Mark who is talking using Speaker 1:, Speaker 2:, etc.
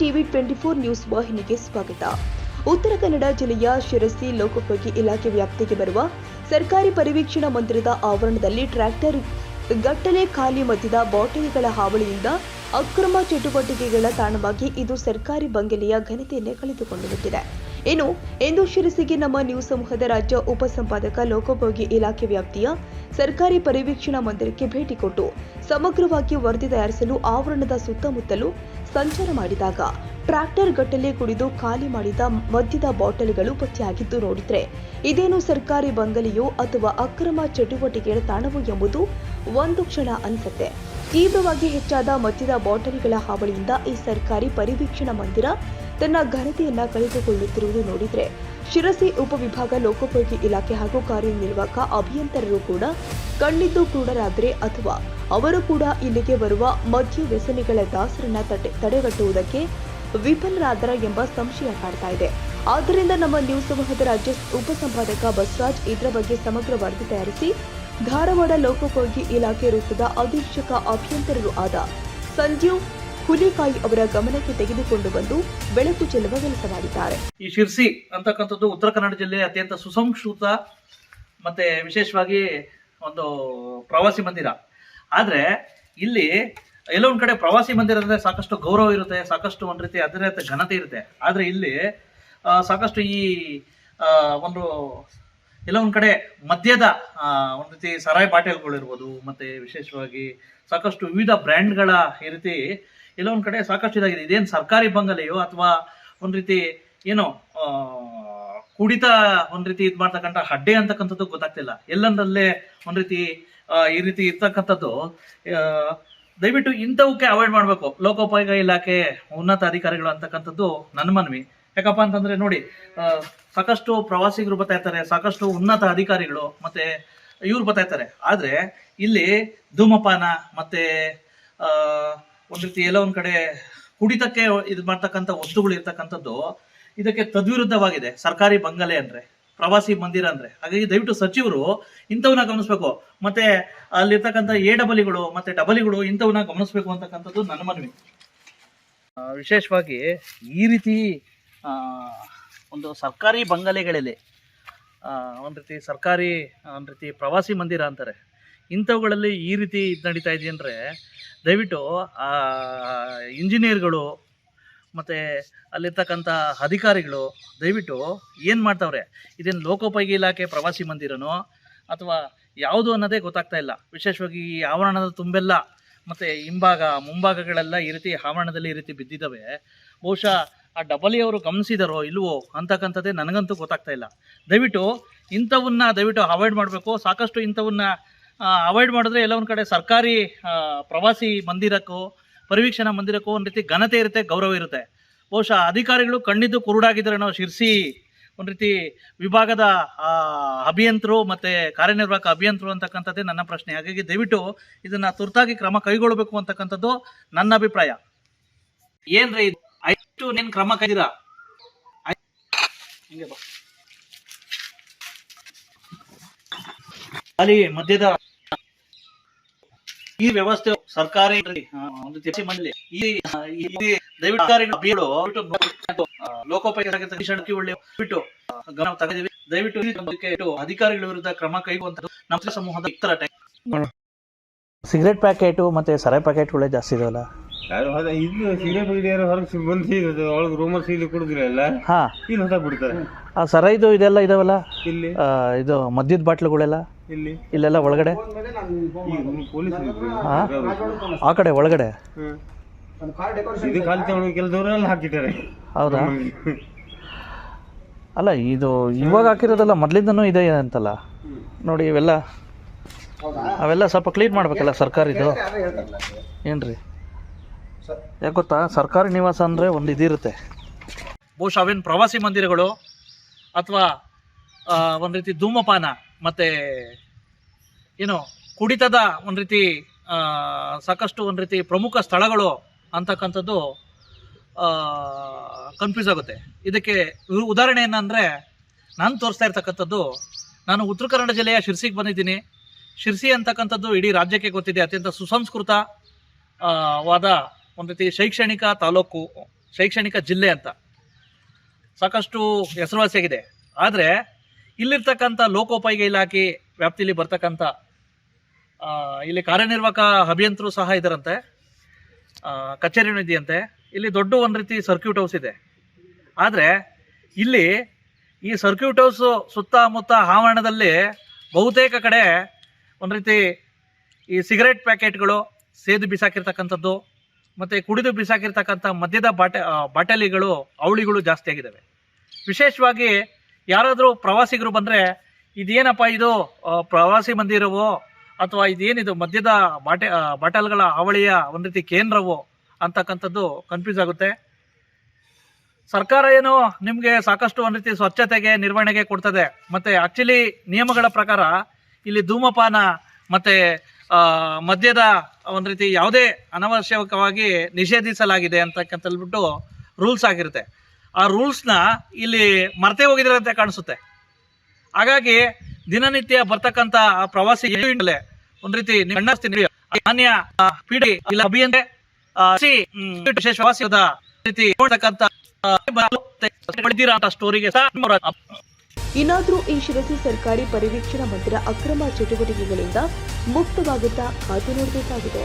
Speaker 1: TV twenty four news ವಾಹಿನಿಗೆ ಸ್ವಾಗತ. ಉತ್ತರ ಕನ್ನಡ ಜಿಲ್ಲೆಯ ಶಿರಸಿ ಲೋಕೋಪಯೋಗಿ ಇಲಾಖೆ ವ್ಯಾಪ್ತಿಗೆ ಬರುವ ಸರ್ಕಾರಿ ಪರಿವೀಕ್ಷಣಾ ಮಂದಿರದ ಆವರಣದಲ್ಲಿ ಟ್ರ್ಯಾಕ್ಟರ್ ಗಟ್ಟಲೆ ಖಾಲಿ ಮದ್ಯದ ಬಾಟಲಿಗಳ ಹಾವಳಿಯಿಂದ ಅಕ್ರಮ ಚಟುವಟಿಕೆಗಳ ತಾಣವಾಗಿ ಇದು ಸರ್ಕಾರಿ ಬಂಗಲೆಯ ಘನತೆಯನ್ನೇ ಕಳೆದುಕೊಂಡು ಬಿಟ್ಟಿದೆ. ಇನ್ನು, ಇಂದು ಶಿರಸಿಗೆ ನಮ್ಮ ನ್ಯೂಸ್ ಸಮೂಹದ ರಾಜ್ಯ ಉಪಸಂಪಾದಕ ಲೋಕೋಪಯೋಗಿ ಇಲಾಖೆ ವ್ಯಾಪ್ತಿಯ ಸರ್ಕಾರಿ ಪರಿವೀಕ್ಷಣಾ ಮಂದಿರಕ್ಕೆ ಭೇಟಿ ಕೊಟ್ಟು, ಸಮಗ್ರವಾಗಿ ವರದಿ ತಯಾರಿಸಲು ಆವರಣದ ಸುತ್ತಮುತ್ತಲು ಸಂಚಾರ ಮಾಡಿದಾಗ, ಟ್ರ್ಯಾಕ್ಟರ್ ಗಟ್ಟಲೆ ಕುಡಿದು ಖಾಲಿ ಮಾಡಿದ ಮದ್ಯದ ಬಾಟಲ್ಗಳು ಪತ್ತೆಯಾಗಿದ್ದು ನೋಡಿದ್ರೆ, ಇದೇನು ಸರ್ಕಾರಿ ಬಂಗಲೆಯೋ ಅಥವಾ ಅಕ್ರಮ ಚಟುವಟಿಕೆಗಳ ತಾಣವೋ ಎಂಬುದು ಒಂದು ಕ್ಷಣ ಅನಿಸುತ್ತೆ. ತೀವ್ರವಾಗಿ ಹೆಚ್ಚಾದ ಮದ್ಯದ ಬಾಟಲಿಗಳ ಹಾವಳಿಯಿಂದ ಈ ಸರ್ಕಾರಿ ಪರಿವೀಕ್ಷಣಾ ಮಂದಿರ ತನ್ನ ಘನತೆಯನ್ನ ಕಳೆದುಕೊಳ್ಳುತ್ತಿರುವುದು ನೋಡಿದ್ರೆ ಶಿರಸಿ ಉಪವಿಭಾಗ ಲೋಕೋಪಯೋಗಿ ಇಲಾಖೆ ಹಾಗೂ ಕಾರ್ಯನಿರ್ವಾಹಕ ಅಭಿಯಂತರರು ಕೂಡ ಕಣ್ಣಿದ್ದು ಕ್ರೂಢರಾದರೆ ಅಥವಾ ಅವರು ಕೂಡ ಇಲ್ಲಿಗೆ ಬರುವ ಮದ್ಯ ವ್ಯಸನಿಗಳ ದಾಸರನ್ನ ತಡೆ, ತಡೆಗಟ್ಟುವುದಕ್ಕೆ ವಿಫಲರಾದರ ಎಂಬ ಸಂಶಯ ಕಾಡ್ತಾ ಇದೆ. ಆದ್ದರಿಂದ ನಮ್ಮ ನ್ಯೂಸ್ ಸಮೂಹದ ರಾಜ್ಯ ಉಪಸಂಪಾದಕ ಬಸವರಾಜ್ ಇದರ ಬಗ್ಗೆ ಸಮಗ್ರ ವರದಿ ತಯಾರಿಸಿ ಧಾರವಾಡ ಲೋಕೋಪಯೋಗಿ ಇಲಾಖೆ ವೃತ್ತದ ಅಧೀಕ್ಷಕ ಅಭಿಯಂತರರು ಆದ ಸಂಜೀವ್ ಹುಲಿಕಾಯಿ ಅವರ ಗಮನಕ್ಕೆ ತೆಗೆದುಕೊಂಡು ಬಂದು ಬೆಳಕು ಚೆಲ್ಲುವ ಕೆಲಸ ಮಾಡಿದ್ದಾರೆ.
Speaker 2: ಈ ಶಿರ್ಸಿ ಅಂತಕ್ಕಂಥದ್ದು ಉತ್ತರ ಕನ್ನಡ ಜಿಲ್ಲೆಯ ಅತ್ಯಂತ ಸುಸಂಸ್ಕೃತ ಮತ್ತೆ ವಿಶೇಷವಾಗಿ ಒಂದು ಪ್ರವಾಸಿ ಮಂದಿರ. ಆದ್ರೆ ಇಲ್ಲಿ ಎಲ್ಲೋ ಕಡೆ ಪ್ರವಾಸಿ ಮಂದಿರ ಅಂದ್ರೆ ಸಾಕಷ್ಟು ಗೌರವ ಇರುತ್ತೆ, ಸಾಕಷ್ಟು ಒಂದು ರೀತಿ ಅದರ ಘನತೆ ಇರುತ್ತೆ. ಆದ್ರೆ ಇಲ್ಲಿ ಸಾಕಷ್ಟು ಈ ಒಂದು ಎಲ್ಲೋ ಒಂದ್ ಕಡೆ ಮದ್ಯದ ಒಂದು ರೀತಿ ಸರಾಯಿ ಬಾಟಲ್ಗಳು ಇರ್ಬೋದು ಮತ್ತೆ ವಿಶೇಷವಾಗಿ ಸಾಕಷ್ಟು ವಿವಿಧ ಬ್ರ್ಯಾಂಡ್ಗಳ ಈ ರೀತಿ ಒಂದ್ ಕಡೆ ಸಾಕಷ್ಟು ಇದಾಗಿದೆ. ಇದೇನ್ ಸರ್ಕಾರಿ ಬಂಗಲೆಯೋ ಅಥವಾ ಒಂದು ರೀತಿ ಏನೋ ಕುಡಿತ ಒಂದ್ ರೀತಿ ಇದು ಮಾಡ್ತಕ್ಕಂಥ ಹಡ್ಡೆ ಅಂತಕ್ಕಂಥದ್ದು ಗೊತ್ತಾಗ್ತಿಲ್ಲ. ಎಲ್ಲಂದಲ್ಲೇ ಒಂದ್ ರೀತಿ ಈ ರೀತಿ ಇರ್ತಕ್ಕಂಥದ್ದು ದಯವಿಟ್ಟು ಇಂಥವಕ್ಕೆ ಅವಾಯ್ಡ್ ಮಾಡಬೇಕು. ಲೋಕೋಪಯೋಗ ಇಲಾಖೆ, ಉನ್ನತ ಅಧಿಕಾರಿಗಳು ಅಂತಕ್ಕಂಥದ್ದು ನನ್ನ ಮನವಿ. ಯಾಕಪ್ಪ ಅಂತಂದ್ರೆ ನೋಡಿ ಸಾಕಷ್ಟು ಪ್ರವಾಸಿಗರು ಬರ್ತಾ ಇರ್ತಾರೆ, ಸಾಕಷ್ಟು ಉನ್ನತ ಅಧಿಕಾರಿಗಳು ಮತ್ತೆ ಇವ್ರು ಬರ್ತಾ ಇರ್ತಾರೆ. ಆದ್ರೆ ಇಲ್ಲಿ ಧೂಮಪಾನ ಮತ್ತೆ ಒಂದ್ ರೀತಿ ಎಲ್ಲ ಒಂದ್ ಕಡೆ ಕುಡಿತಕ್ಕೆ ಇದು ಮಾಡ್ತಕ್ಕಂಥ ವಸ್ತುಗಳು ಇರ್ತಕ್ಕಂಥದ್ದು ಇದಕ್ಕೆ ತದ್ವಿರುದ್ಧವಾಗಿದೆ. ಸರ್ಕಾರಿ ಬಂಗಲೆ ಅಂದ್ರೆ, ಪ್ರವಾಸಿ ಮಂದಿರ ಅಂದ್ರೆ. ಹಾಗಾಗಿ ದಯವಿಟ್ಟು ಸಚಿವರು ಇಂಥವನ್ನ ಗಮನಿಸಬೇಕು. ಮತ್ತೆ ಅಲ್ಲಿರ್ತಕ್ಕಂಥ ಎ ಡಬಲಿಗಳು ಮತ್ತೆ ಡಬಲಿಗಳು ಇಂಥವನ್ನ ಗಮನಿಸಬೇಕು ಅಂತಕ್ಕಂಥದ್ದು ನನ್ನ ಮನವಿ. ವಿಶೇಷವಾಗಿ ಈ ರೀತಿ ಒಂದು ಸರ್ಕಾರಿ ಬಂಗಲೆಗಳಲ್ಲಿ ಒಂದ್ ರೀತಿ ಸರ್ಕಾರಿ, ಒಂದ್ ರೀತಿ ಪ್ರವಾಸಿ ಮಂದಿರ ಅಂತಾರೆ. ಇಂಥವುಗಳಲ್ಲಿ ಈ ರೀತಿ ಇದು ನಡೀತಾ ಇದೆ ಅಂದರೆ ದಯವಿಟ್ಟು ಇಂಜಿನಿಯರ್ಗಳು ಮತ್ತು ಅಲ್ಲಿರ್ತಕ್ಕಂಥ ಅಧಿಕಾರಿಗಳು ದಯವಿಟ್ಟು ಏನು ಮಾಡ್ತಾವ್ರೆ? ಇದೇನು ಲೋಕೋಪಯೋಗಿ ಇಲಾಖೆ ಪ್ರವಾಸಿ ಮಂದಿರನೋ ಅಥವಾ ಯಾವುದು ಅನ್ನೋದೇ ಗೊತ್ತಾಗ್ತಾ ಇಲ್ಲ. ವಿಶೇಷವಾಗಿ ಈ ಆವರಣದ ತುಂಬೆಲ್ಲ ಮತ್ತು ಹಿಂಭಾಗ, ಮುಂಭಾಗಗಳೆಲ್ಲ ಈ ರೀತಿ ಆವರಣದಲ್ಲಿ ಈ ರೀತಿ ಬಿದ್ದಿದ್ದಾವೆ. ಬಹುಶಃ ಆ ಡಬಲಿ ಅವರು ಗಮನಿಸಿದಾರೋ ಇಲ್ವೋ ಅಂತಕ್ಕಂಥದ್ದೇ ನನಗಂತೂ ಗೊತ್ತಾಗ್ತಾ ಇಲ್ಲ. ದಯವಿಟ್ಟು ಇಂಥವನ್ನ ದಯವಿಟ್ಟು ಅವಾಯ್ಡ್ ಮಾಡಬೇಕು. ಸಾಕಷ್ಟು ಇಂಥವನ್ನ ಅವಾಯ್ಡ್ ಮಾಡಿದ್ರೆ ಎಲ್ಲ ಒಂದು ಕಡೆ ಸರ್ಕಾರಿ ಪ್ರವಾಸಿ ಮಂದಿರಕ್ಕೂ, ಪರಿವೀಕ್ಷಣಾ ಮಂದಿರಕ್ಕೂ ಒಂದು ರೀತಿ ಘನತೆ ಇರುತ್ತೆ, ಗೌರವ ಇರುತ್ತೆ. ಬಹುಶಃ ಅಧಿಕಾರಿಗಳು ಕಣ್ಣಿದ್ದು ಕುರುಡಾಗಿದ್ದಾರೆ ನಾವು ಶಿರ್ಸಿ ಒಂದು ರೀತಿ ವಿಭಾಗದ ಅಭಿಯಂತರು ಮತ್ತು ಕಾರ್ಯನಿರ್ವಾಹಕ ಅಭಿಯಂತರು ಅಂತಕ್ಕಂಥದ್ದೇ ನನ್ನ ಪ್ರಶ್ನೆ. ಹಾಗಾಗಿ ದಯವಿಟ್ಟು ಇದನ್ನು ತುರ್ತಾಗಿ ಕ್ರಮ ಕೈಗೊಳ್ಳಬೇಕು ಅಂತಕ್ಕಂಥದ್ದು ನನ್ನ ಅಭಿಪ್ರಾಯ. ಏನ್ರಿ ಇದು? ನೀನು ಕ್ರಮ ಕೈದಿರಾ. ಅಲ್ಲಿ ಮಧ್ಯದ ಈ ವ್ಯವಸ್ಥೆ ಸರ್ಕಾರಿ ಒಂದು ಮಂಡಳಿ ಈ ದಯವಿಟ್ಟು ಲೋಕೋಪಯೋಗಿ ಒಳ್ಳೆ ಬಿಟ್ಟು ಗಮನ ತಗೊಂಡಿವಿ ದಯವಿಟ್ಟು ಅಧಿಕಾರಿಗಳ ವಿರುದ್ಧ ಕ್ರಮ ಕೈಗೊಳ್ಳುವಂತ ನಮ್ಮ ಸಮೂಹದ ಇತರ ಸಿಗರೇಟ್ ಪ್ಯಾಕೆಟ್ ಮತ್ತೆ ಸರಾಯಿ ಪ್ಯಾಕೆಟ್ಗಳೇ ಜಾಸ್ತಿ ಇದಾವಲ್ಲ
Speaker 3: ಇದು ಸಿಗರೇಟ್ ಬಿಡಿಯಾರು ಹೊರಗೆ ಬಂದು ಸಿಗೋದು ಒಳಗೆ ರೂಮಲ್ಲಿ ಸಿಗಲಿ ಕುಡಿದ್ರಲ್ಲ
Speaker 2: ಹಾ.
Speaker 3: ಇಲ್ಲಿ ಹೊಸ ಬಿಡ್ತಾರೆ.
Speaker 2: ಆ ಸರಾಯಿದು ಇದೆಲ್ಲ ಇದಾವಲ್ಲ?
Speaker 3: ಇಲ್ಲಿ
Speaker 2: ಇದು ಮದ್ಯದ ಬಾಟ್ಲುಗಳೆಲ್ಲ? ಇಲ್ಲೆಲ್ಲ ಒಳಗಡೆ? ಆ? ಕಡೆ ಒಳಗಡೆ? ಹೌದಾ? ಅಲ್ಲ ಇದು ಇವಾಗ ಹಾಕಿರೋದಲ್ಲ ಮೊದ್ಲಿಂದನೂ ಇದೆ ಅಂತಲ್ಲ? ನೋಡಿ ಇವೆಲ್ಲ ಅವೆಲ್ಲ ಸ್ವಲ್ಪ ಕ್ಲೀನ್ ಮಾಡ್ಬೇಕಲ್ಲ ಸರ್ಕಾರಿದು? ಏನ್ರಿ? ಯಾಕೆ ಗೊತ್ತಾ? ಸರ್ಕಾರಿ ನಿವಾಸ ಅಂದರೆ ಒಂದು ಇದಿರುತ್ತೆ. ಬಹುಶಃ ಅವೇನು ಪ್ರವಾಸಿ ಮಂದಿರಗಳು ಅಥವಾ ಒಂದು ರೀತಿ ಧೂಮಪಾನ. ಮತ್ತು, ಏನು, ಕುಡಿತದ ಒಂದು ರೀತಿ ಸಾಕಷ್ಟು ಒಂದು ರೀತಿ ಪ್ರಮುಖ ಸ್ಥಳಗಳು ಅಂತಕ್ಕಂಥದ್ದು ಕನ್ಫ್ಯೂಸ್ ಆಗುತ್ತೆ. ಇದಕ್ಕೆ ಉದಾಹರಣೆ ಏನಂದರೆ, ನಾನು ತೋರಿಸ್ತಾ ಇರ್ತಕ್ಕಂಥದ್ದು, ನಾನು ಉತ್ತರ ಕನ್ನಡ ಜಿಲ್ಲೆಯ ಶಿರ್ಸಿಗೆ ಬಂದಿದ್ದೀನಿ. ಶಿರ್ಸಿ ಅಂತಕ್ಕಂಥದ್ದು ಇಡೀ ರಾಜ್ಯಕ್ಕೆ ಗೊತ್ತಿದೆ, ಅತ್ಯಂತ ಸುಸಂಸ್ಕೃತ ವಾದ, ಒಂದು ರೀತಿ ಶೈಕ್ಷಣಿಕ ತಾಲೂಕು, ಶೈಕ್ಷಣಿಕ ಜಿಲ್ಲೆ ಅಂತ. ಸಾಕಷ್ಟು ಹೆಸರುವಾಸಿಯಾಗಿದೆ. ಆದರೆ ಇಲ್ಲಿರ್ತಕ್ಕಂಥ ಲೋಕೋಪಯೋಗಿ ಇಲಾಖೆ ವ್ಯಾಪ್ತಿಯಲ್ಲಿ ಬರ್ತಕ್ಕಂಥ ಇಲ್ಲಿ ಕಾರ್ಯನಿರ್ವಾಹಕ ಅಭಿಯಂತರು ಸಹ ಇದರಂತೆ ಕಚೇರಿನೂ ಇದೆಯಂತೆ. ಇಲ್ಲಿ ದೊಡ್ಡ ಒಂದು ರೀತಿ ಸರ್ಕ್ಯೂಟ್ ಹೌಸ್ ಇದೆ. ಆದರೆ ಇಲ್ಲಿ ಈ ಸರ್ಕ್ಯೂಟ್ ಹೌಸ್ ಸುತ್ತಮುತ್ತ ಆವರಣದಲ್ಲಿ ಬಹುತೇಕ ಕಡೆ ಒಂದು ರೀತಿ ಈ ಸಿಗರೇಟ್ ಪ್ಯಾಕೆಟ್ಗಳು ಸೇದು ಬಿಸಾಕಿರ್ತಕ್ಕಂಥದ್ದು, ಮತ್ತು ಕುಡಿದು ಬಿಸಾಕಿರ್ತಕ್ಕಂಥ ಮದ್ಯದ ಬಾಟ ಬಾಟಲಿಗಳು ಅವಳಿಗಳು ಜಾಸ್ತಿ ಆಗಿದ್ದಾವೆ ವಿಶೇಷವಾಗಿ ಯಾರಾದರೂ ಪ್ರವಾಸಿಗರು ಬಂದರೆ, ಇದೇನಪ್ಪ ಇದು ಪ್ರವಾಸಿ ಮಂದಿರವೋ, ಅಥವಾ ಇದೇನಿದು ಮದ್ಯದ ಬಾಟೆ ಬಾಟಲ್ಗಳ ಹಾವಳಿಯ ಒಂದು ರೀತಿ ಕೇಂದ್ರವೋ ಅಂತಕ್ಕಂಥದ್ದು ಕನ್ಫ್ಯೂಸ್ ಆಗುತ್ತೆ. ಸರ್ಕಾರ ಏನು ನಿಮಗೆ ಸಾಕಷ್ಟು ಒಂದು ರೀತಿ ಸ್ವಚ್ಛತೆಗೆ, ನಿರ್ವಹಣೆಗೆ ಕೊಡ್ತದೆ. ಮತ್ತೆ ಆಕ್ಚುಲಿ ನಿಯಮಗಳ ಪ್ರಕಾರ ಇಲ್ಲಿ ಧೂಮಪಾನ ಮತ್ತೆ ಮದ್ಯದ ಒಂದು ರೀತಿ ಯಾವುದೇ ಅನವಶ್ಯಕವಾಗಿ ನಿಷೇಧಿಸಲಾಗಿದೆ ಅಂತಕ್ಕಂಥೇಳ್ಬಿಟ್ಟು ರೂಲ್ಸ್ ಆಗಿರುತ್ತೆ. ಆ ರೂಲ್ಸ್ನ ಇಲ್ಲಿ ಮರ್ತೆ ಹೋಗಿದ್ರೆ ಅಂತ ಕಾಣಿಸುತ್ತೆ. ಹಾಗಾಗಿ ದಿನನಿತ್ಯ ಬರ್ತಕ್ಕಂಥ ಆ ಪ್ರವಾಸಿ ಒಂದ್ ರೀತಿ ಮಾನ್ಯ ಪೀಡಿ ಇಲ್ಲ ಅಭಿಯಂತೆ ವಿಶೇಷ ಪ್ರವಾಸದ ರೀತಿ ಅಂತ ಸ್ಟೋರಿಗೆ
Speaker 1: ಇನ್ನಾದರೂ ಈ ಶಿರಸಿ ಸರ್ಕಾರಿ ಪರಿವೀಕ್ಷಣಾ ಮಂದಿರ ಅಕ್ರಮ ಚಟುವಟಿಕೆಗಳಿಂದ ಮುಕ್ತವಾಗುತ್ತಾ ಕಾದು ನೋಡಬೇಕಾಗಿದೆ.